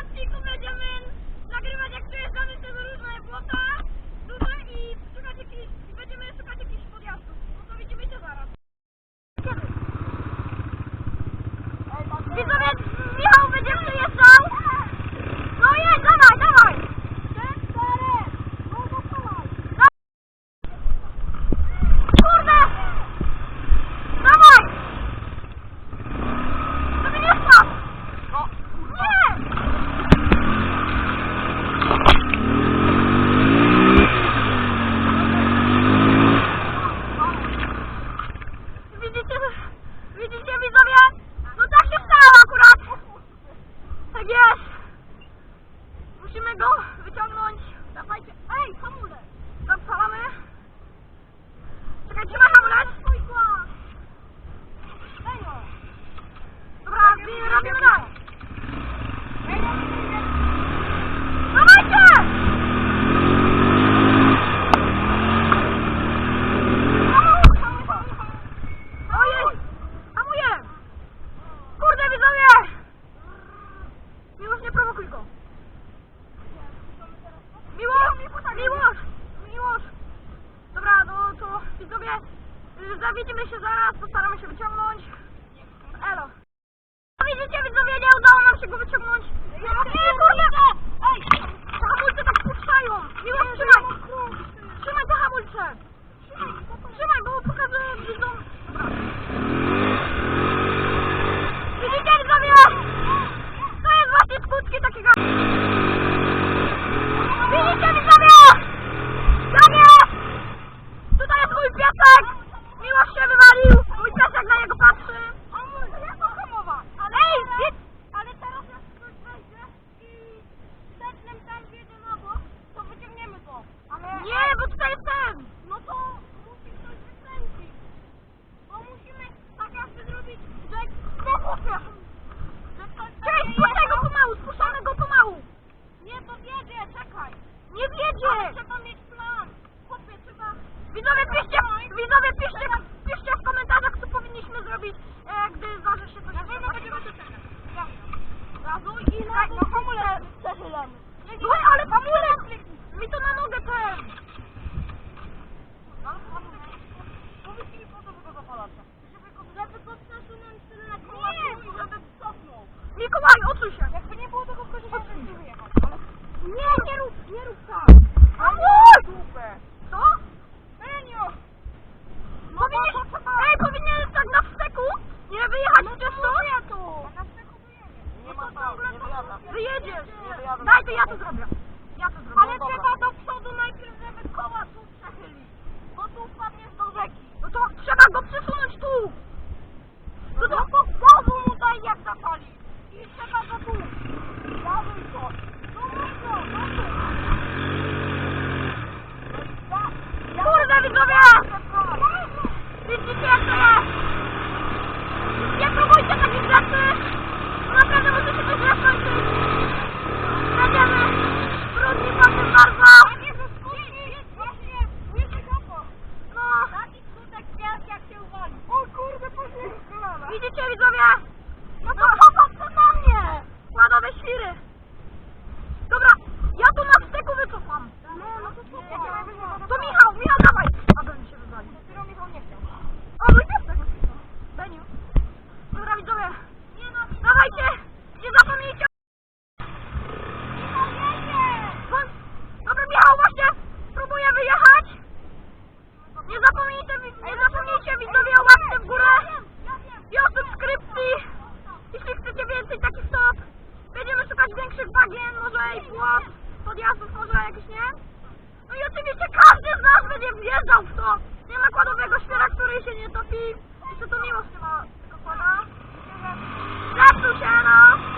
odcinku będziemy nagrywać jak przejeżdżamy przez różne błota tutaj i szukać jakichś, będziemy szukać jakichś podjazdów. No to widzimy się zaraz. Widzowie, Michał będzie przejeżdżał. No jedź, dawaj, dawaj. Dobra, widzimy się zaraz, postaramy się wyciągnąć. Elo. Widzicie, widzowie, nie udało nam się go wyciągnąć. Nie, nie kurde! Ej, te hamulce tak puszczają. Miło, trzymaj. Trzymaj te hamulce. Trzymaj, bo pokażę widzom. Widzicie, widzowie? To jest właśnie skutki takiego... Widzicie, widzowie? dinheiro, cara. nie! No to no. popatrz to na mnie! Ładowe świry! Dobra, ja tu na wsteku wycofam! No, no to super! To Michał, Michał dawaj! A Beniu się wywali. Dopiero Michał nie chciał. O, mój też tego. Beniu. Dobra, widzowie. Dawajcie! Nie zapomnijcie! Dobra, Michał właśnie próbuje wyjechać. Nie zapomnijcie, nie zapomnijcie no widzowie o łapce dalej płot podjazdów może jakiś, nie? No i oczywiście każdy z nas będzie wjeżdżał w to. Nie ma kładowego świera, który się nie topi. Jeszcze to miłość nie ma tego kłada. Zepsuł się, no.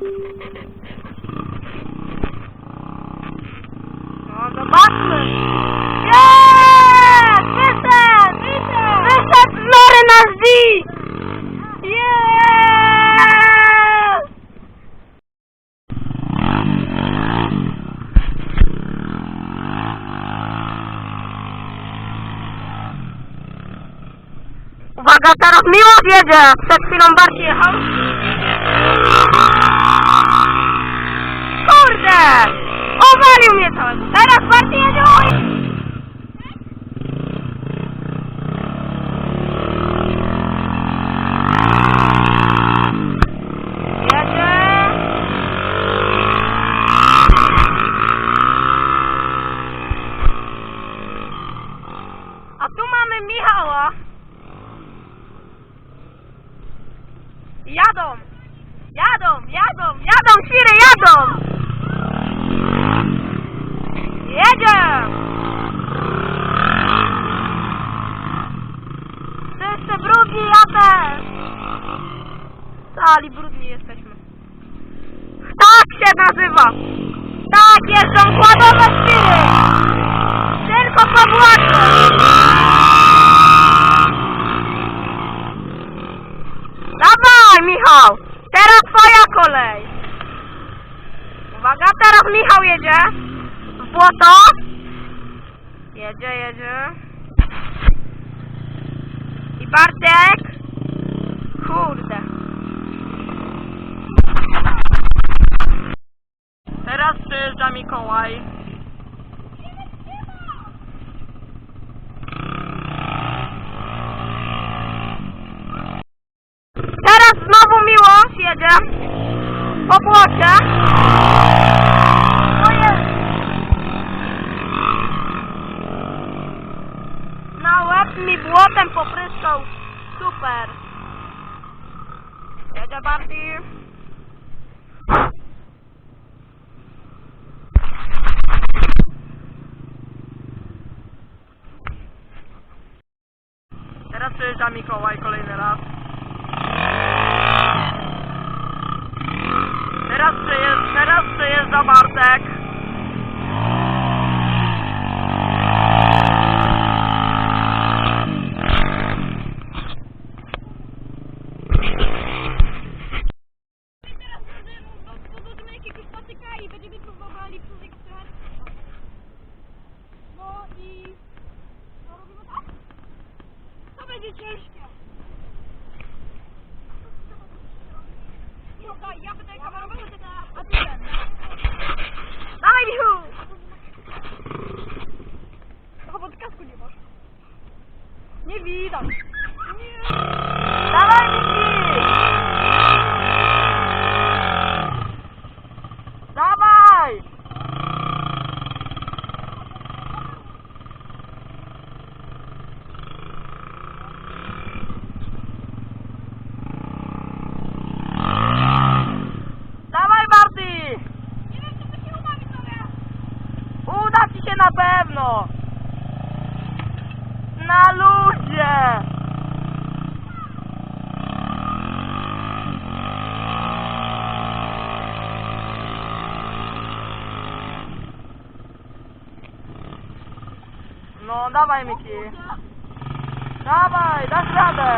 No zobaczmy. Jeee! Wyszedł! Wyszedł Uwaga, teraz miło wiedzie! Przed chwilą bardziej jechał. Kurde! Owalił mnie to! Teraz bardziej! Oj! Jedzie! A tu mamy Michała. Jadą! Jadą, jadą, jadą, jadą! Jedzie! Wszyscy brudni, ja też! Cali brudni jesteśmy. Tak się nazywa! Tak, jeżdżą kładowe świry! Tylko po błocie! Dawaj, Michał! Teraz twoja kolej! Uwaga, teraz Michał jedzie! W błoto! Jedzie, jedzie. I Bartek! Kurde. Teraz przyjeżdża Mikołaj. Teraz znowu Miłosz jedzie po błocie. O jest. Na łeb mi błotem popryskał. Super. Jedzie bardziej. Teraz przyjeżdża Mikołaj kolejny raz. Teraz przejeżdża, teraz przejeżdża Bartek. No i... Co robimy tak? To będzie ciężkie. No daj, ja będę kamerował, ty na... A ty ten. Michu! Nie masz. Nie widać. Nie. Dawaj Miki! Dawaj! Dawaj Barty! Nie wiem, czy to się uda mi sobie. Uda ci się na pewno! Na ludzie! No, dawaj Miki. Dawaj, dasz radę.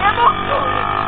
Nie boksuj.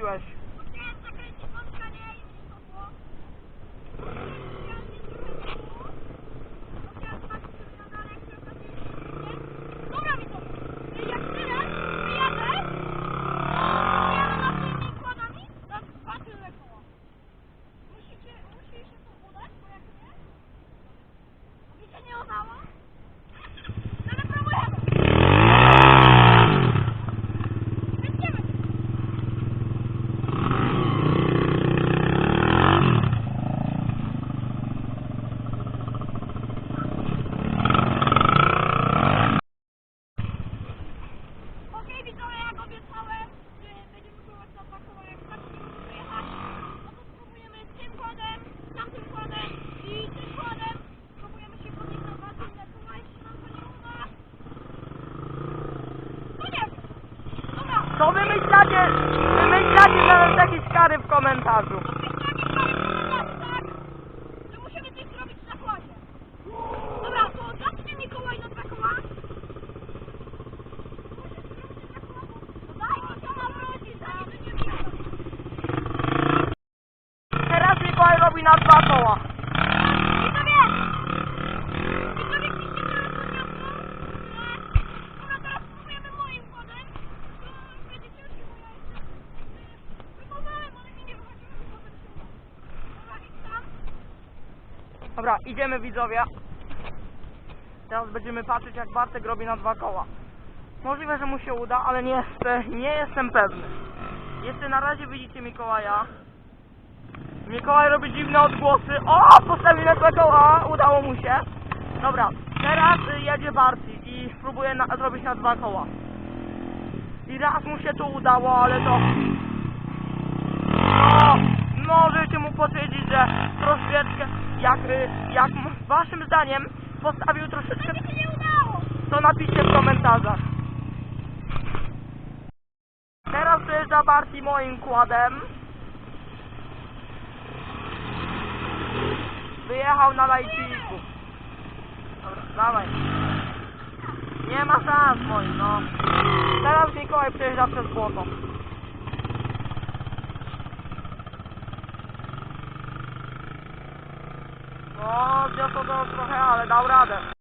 Miłeś. 10,000 Dobra, idziemy widzowie. Teraz będziemy patrzeć jak Bartek robi na dwa koła. Możliwe, że mu się uda, ale nie, jestem, nie jestem pewny. Jeszcze na razie widzicie Mikołaja. Mikołaj robi dziwne odgłosy. O! Postawił na dwa koła! Udało mu się. Dobra, teraz jedzie Barty i spróbuje na, zrobić na dwa koła. I raz mu się to udało, ale to... No, możecie mu powiedzieć, że troszeczkę, jak, y, jak waszym zdaniem postawił troszeczkę, się nie udało! to napiszcie w komentarzach. Teraz dojeżdża Barty moim kładem. Wyjechał na lajciku. Dobra, dawaj. Nie ma szans moim, no. Teraz Mikołaj przejeżdża przez błoto. No, zniosło to trochę, ale dał radę.